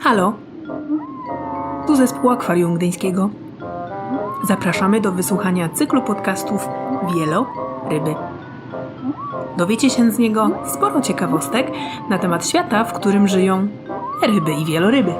Halo? Tu zespół Akwarium Gdyńskiego. Zapraszamy do wysłuchania cyklu podcastów Wielo Ryby. Dowiecie się z niego sporo ciekawostek na temat świata, w którym żyją ryby i wieloryby.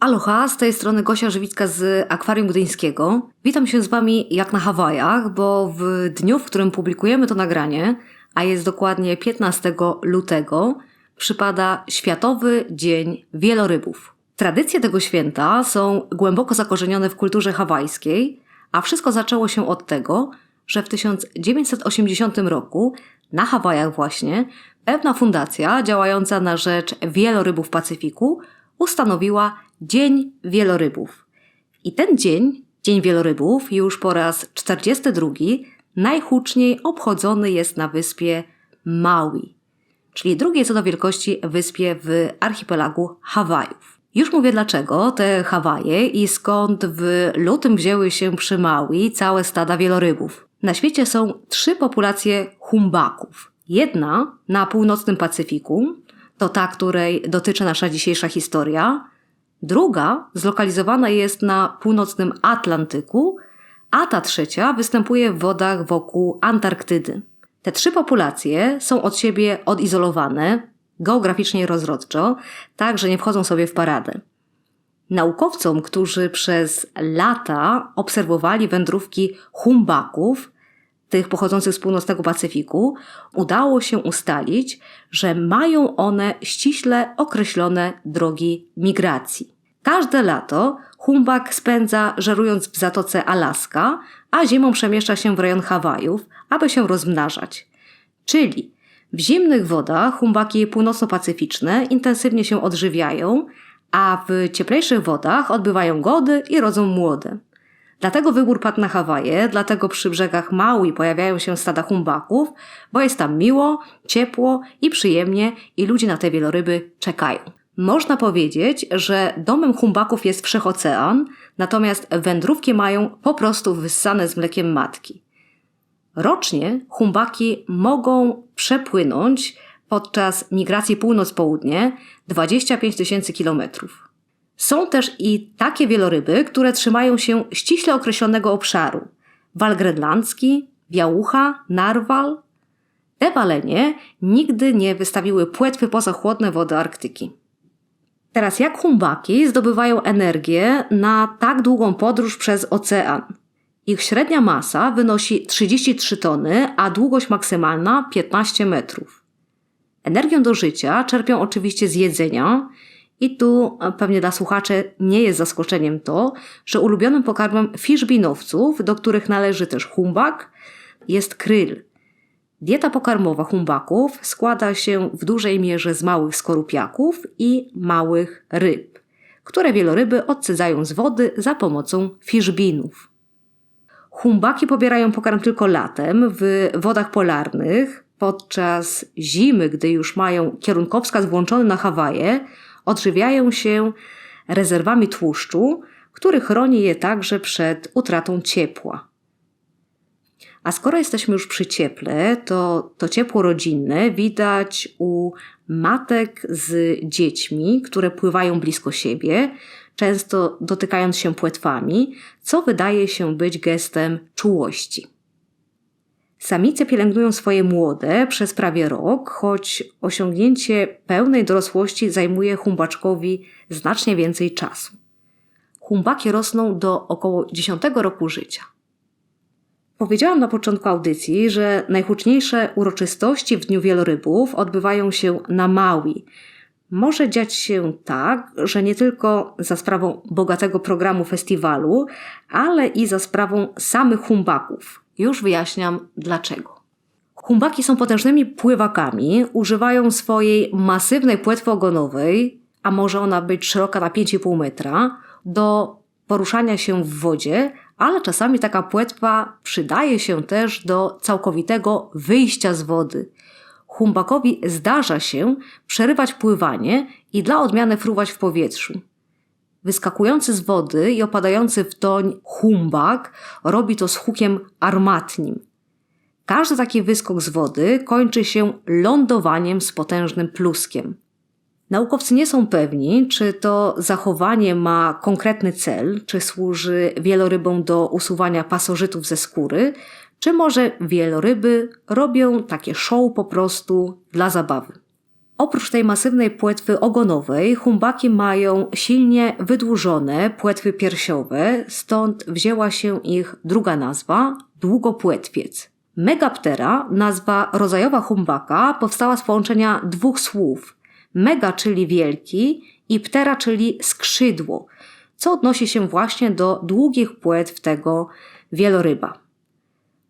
Aloha, z tej strony Gosia Żywicka z Akwarium Gdyńskiego. Witam się z Wami jak na Hawajach, bo w dniu, w którym publikujemy to nagranie, a jest dokładnie 15 lutego, przypada Światowy Dzień Wielorybów. Tradycje tego święta są głęboko zakorzenione w kulturze hawajskiej, a wszystko zaczęło się od tego, że w 1980 roku na Hawajach właśnie pewna fundacja działająca na rzecz wielorybów Pacyfiku ustanowiła Dzień Wielorybów. I ten dzień, Dzień Wielorybów, już po raz 42 najhuczniej obchodzony jest na wyspie Maui, czyli drugiej co do wielkości wyspie w archipelagu Hawajów. Już mówię dlaczego te Hawaje i skąd w lutym wzięły się przy Maui całe stada wielorybów. Na świecie są trzy populacje humbaków. Jedna na północnym Pacyfiku, to ta, której dotyczy nasza dzisiejsza historia. Druga zlokalizowana jest na północnym Atlantyku, a ta trzecia występuje w wodach wokół Antarktydy. Te trzy populacje są od siebie odizolowane, geograficznie rozrodczo, tak że nie wchodzą sobie w paradę. Naukowcom, którzy przez lata obserwowali wędrówki humbaków, tych pochodzących z północnego Pacyfiku, udało się ustalić, że mają one ściśle określone drogi migracji. Każde lato humbak spędza żerując w zatoce Alaska, a zimą przemieszcza się w rejon Hawajów, aby się rozmnażać. Czyli w zimnych wodach humbaki północno-pacyficzne intensywnie się odżywiają, a w cieplejszych wodach odbywają gody i rodzą młode. Dlatego wybór padł na Hawaje, dlatego przy brzegach Maui pojawiają się stada humbaków, bo jest tam miło, ciepło i przyjemnie i ludzie na te wieloryby czekają. Można powiedzieć, że domem humbaków jest wszechocean, natomiast wędrówki mają po prostu wyssane z mlekiem matki. Rocznie humbaki mogą przepłynąć podczas migracji północ-południe 25 tysięcy kilometrów. Są też i takie wieloryby, które trzymają się ściśle określonego obszaru. Wal grenlandzki, białucha, narwal. Te walenie nigdy nie wystawiły płetwy poza chłodne wody Arktyki. Teraz jak humbaki zdobywają energię na tak długą podróż przez ocean? Ich średnia masa wynosi 33 tony, a długość maksymalna 15 metrów. Energię do życia czerpią oczywiście z jedzenia, i tu pewnie dla słuchaczy nie jest zaskoczeniem to, że ulubionym pokarmem fiszbinowców, do których należy też humbak, jest kryl. Dieta pokarmowa humbaków składa się w dużej mierze z małych skorupiaków i małych ryb, które wieloryby odcedzają z wody za pomocą fiszbinów. Humbaki pobierają pokarm tylko latem w wodach polarnych. Podczas zimy, gdy już mają kierunkowskaz włączony na Hawaje, odżywiają się rezerwami tłuszczu, który chroni je także przed utratą ciepła. A skoro jesteśmy już przy cieple, to to ciepło rodzinne widać u matek z dziećmi, które pływają blisko siebie, często dotykając się płetwami, co wydaje się być gestem czułości. Samice pielęgnują swoje młode przez prawie rok, choć osiągnięcie pełnej dorosłości zajmuje humbaczkowi znacznie więcej czasu. Humbaki rosną do około 10 roku życia. Powiedziałam na początku audycji, że najhuczniejsze uroczystości w Dniu Wielorybów odbywają się na Maui. Może dziać się tak, że nie tylko za sprawą bogatego programu festiwalu, ale i za sprawą samych humbaków, już wyjaśniam dlaczego. Humbaki są potężnymi pływakami, używają swojej masywnej płetwy ogonowej, a może ona być szeroka na 5,5 metra, do poruszania się w wodzie, ale czasami taka płetwa przydaje się też do całkowitego wyjścia z wody. Humbakowi zdarza się przerywać pływanie i dla odmiany fruwać w powietrzu. Wyskakujący z wody i opadający w toń humbak robi to z hukiem armatnim. Każdy taki wyskok z wody kończy się lądowaniem z potężnym pluskiem. Naukowcy nie są pewni, czy to zachowanie ma konkretny cel, czy służy wielorybom do usuwania pasożytów ze skóry, czy może wieloryby robią takie show po prostu dla zabawy. Oprócz tej masywnej płetwy ogonowej, humbaki mają silnie wydłużone płetwy piersiowe, stąd wzięła się ich druga nazwa długopłetwiec. Megaptera, nazwa rodzajowa humbaka, powstała z połączenia dwóch słów: mega, czyli wielki, i ptera, czyli skrzydło, co odnosi się właśnie do długich płetw tego wieloryba.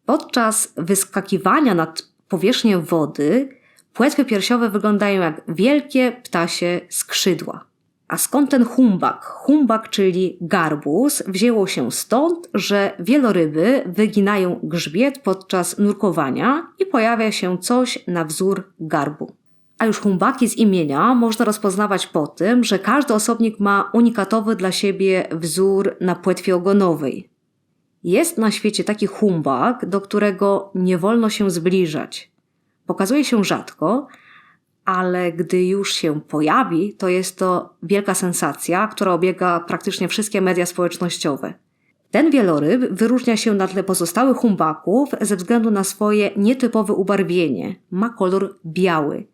Podczas wyskakiwania nad powierzchnię wody płetwy piersiowe wyglądają jak wielkie ptasie skrzydła. A skąd ten humbak? Humbak, czyli garbus, wzięło się stąd, że wieloryby wyginają grzbiet podczas nurkowania i pojawia się coś na wzór garbu. A już humbaki z imienia można rozpoznawać po tym, że każdy osobnik ma unikatowy dla siebie wzór na płetwie ogonowej. Jest na świecie taki humbak, do którego nie wolno się zbliżać. Pokazuje się rzadko, ale gdy już się pojawi, to jest to wielka sensacja, która obiega praktycznie wszystkie media społecznościowe. Ten wieloryb wyróżnia się na tle pozostałych humbaków ze względu na swoje nietypowe ubarwienie. Ma kolor biały.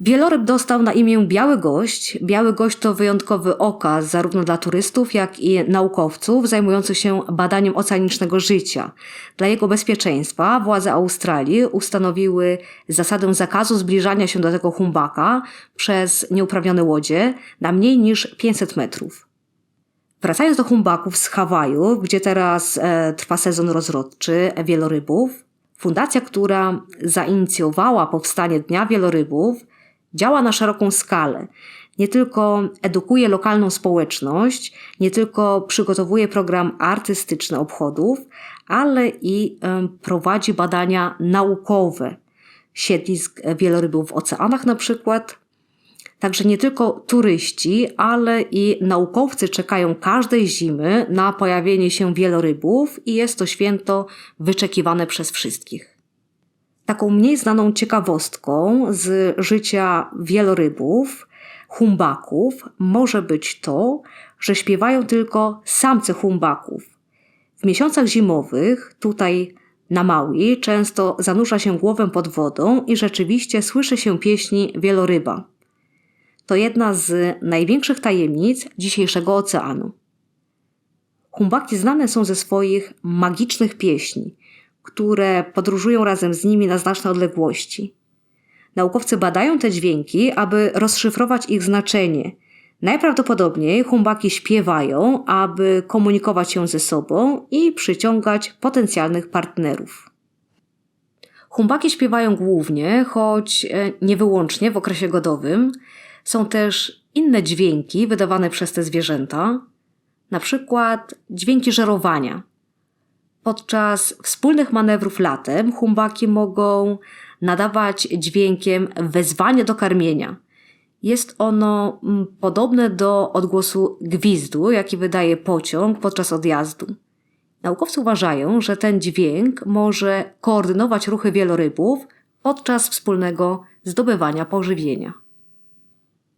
Wieloryb dostał na imię Biały Gość. Biały Gość to wyjątkowy okaz zarówno dla turystów, jak i naukowców zajmujących się badaniem oceanicznego życia. Dla jego bezpieczeństwa władze Australii ustanowiły zasadę zakazu zbliżania się do tego humbaka przez nieuprawnione łodzie na mniej niż 500 metrów. Wracając do humbaków z Hawajów, gdzie teraz e, trwa sezon rozrodczy wielorybów, fundacja, która zainicjowała powstanie Dnia Wielorybów, działa na szeroką skalę. Nie tylko edukuje lokalną społeczność, nie tylko przygotowuje program artystyczny obchodów, ale i prowadzi badania naukowe siedlisk wielorybów w oceanach na przykład. Także nie tylko turyści, ale i naukowcy czekają każdej zimy na pojawienie się wielorybów i jest to święto wyczekiwane przez wszystkich. Taką mniej znaną ciekawostką z życia wielorybów, humbaków, może być to, że śpiewają tylko samce humbaków. W miesiącach zimowych, tutaj na Maui, często zanurza się głowę pod wodą i rzeczywiście słyszy się pieśni wieloryba. To jedna z największych tajemnic dzisiejszego oceanu. Humbaki znane są ze swoich magicznych pieśni, które podróżują razem z nimi na znaczne odległości. Naukowcy badają te dźwięki, aby rozszyfrować ich znaczenie. Najprawdopodobniej humbaki śpiewają, aby komunikować się ze sobą i przyciągać potencjalnych partnerów. Humbaki śpiewają głównie, choć e, nie wyłącznie w okresie godowym. Są też inne dźwięki wydawane przez te zwierzęta, na przykład dźwięki żerowania. Podczas wspólnych manewrów latem humbaki mogą nadawać dźwiękiem wezwanie do karmienia. Jest ono mm, podobne do odgłosu gwizdu, jaki wydaje pociąg podczas odjazdu. Naukowcy uważają, że ten dźwięk może koordynować ruchy wielorybów podczas wspólnego zdobywania pożywienia.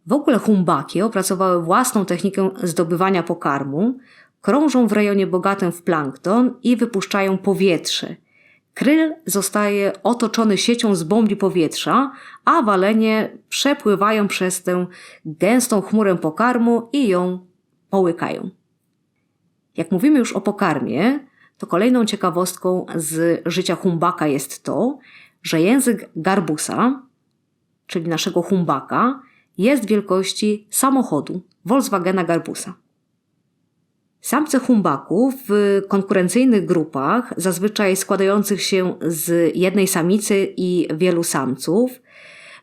W ogóle humbaki opracowały własną technikę zdobywania pokarmu, krążą w rejonie bogatym w plankton i wypuszczają powietrze. Kryl zostaje otoczony siecią z bombli powietrza, a walenie przepływają przez tę gęstą chmurę pokarmu i ją połykają. Jak mówimy już o pokarmie, to kolejną ciekawostką z życia humbaka jest to, że język garbusa, czyli naszego humbaka, jest wielkości samochodu Volkswagena Garbusa. Samce humbaków w konkurencyjnych grupach, zazwyczaj składających się z jednej samicy i wielu samców,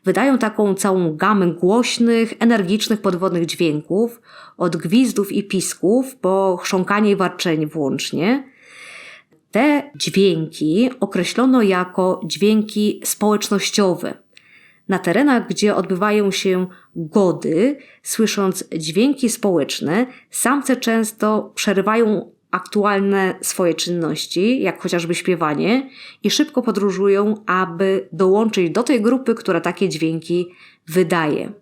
wydają taką całą gamę głośnych, energicznych podwodnych dźwięków, od gwizdów i pisków po chrząkanie i warczenie włącznie. Te dźwięki określono jako dźwięki społecznościowe, na terenach, gdzie odbywają się gody, słysząc dźwięki społeczne, samce często przerywają aktualne swoje czynności, jak chociażby śpiewanie, i szybko podróżują, aby dołączyć do tej grupy, która takie dźwięki wydaje.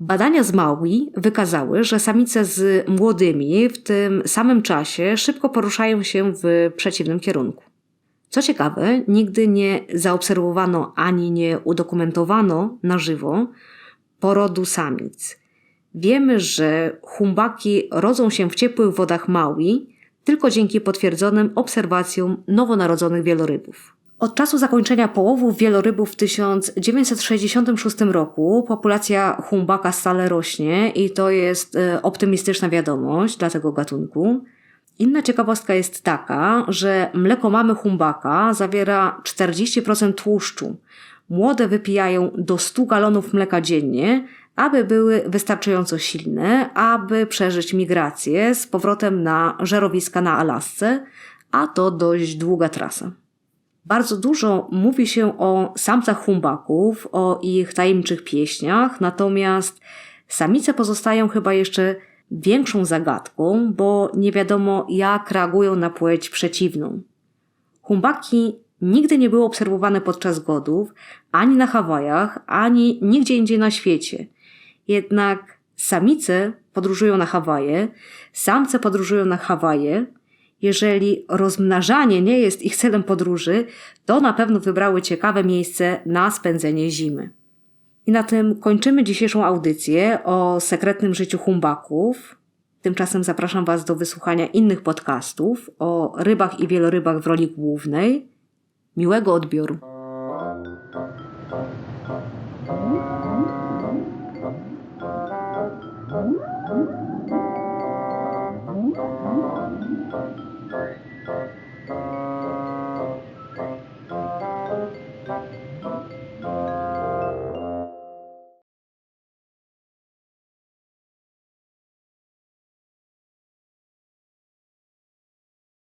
Badania z Maui wykazały, że samice z młodymi w tym samym czasie szybko poruszają się w przeciwnym kierunku. Co ciekawe, nigdy nie zaobserwowano ani nie udokumentowano na żywo porodu samic. Wiemy, że humbaki rodzą się w ciepłych wodach Maui tylko dzięki potwierdzonym obserwacjom nowonarodzonych wielorybów. Od czasu zakończenia połowów wielorybów w 1966 roku populacja humbaka stale rośnie i to jest e, optymistyczna wiadomość dla tego gatunku. Inna ciekawostka jest taka, że mleko mamy humbaka zawiera 40% tłuszczu. Młode wypijają do 100 galonów mleka dziennie, aby były wystarczająco silne, aby przeżyć migrację z powrotem na żerowiska na Alasce, a to dość długa trasa. Bardzo dużo mówi się o samcach humbaków, o ich tajemniczych pieśniach, natomiast samice pozostają chyba jeszcze większą zagadką, bo nie wiadomo jak reagują na płeć przeciwną. Humbaki nigdy nie były obserwowane podczas godów, ani na Hawajach, ani nigdzie indziej na świecie. Jednak samice podróżują na Hawaje, samce podróżują na Hawaje. Jeżeli rozmnażanie nie jest ich celem podróży, to na pewno wybrały ciekawe miejsce na spędzenie zimy. I na tym kończymy dzisiejszą audycję o sekretnym życiu humbaków. Tymczasem zapraszam Was do wysłuchania innych podcastów o rybach i wielorybach w roli głównej. Miłego odbioru.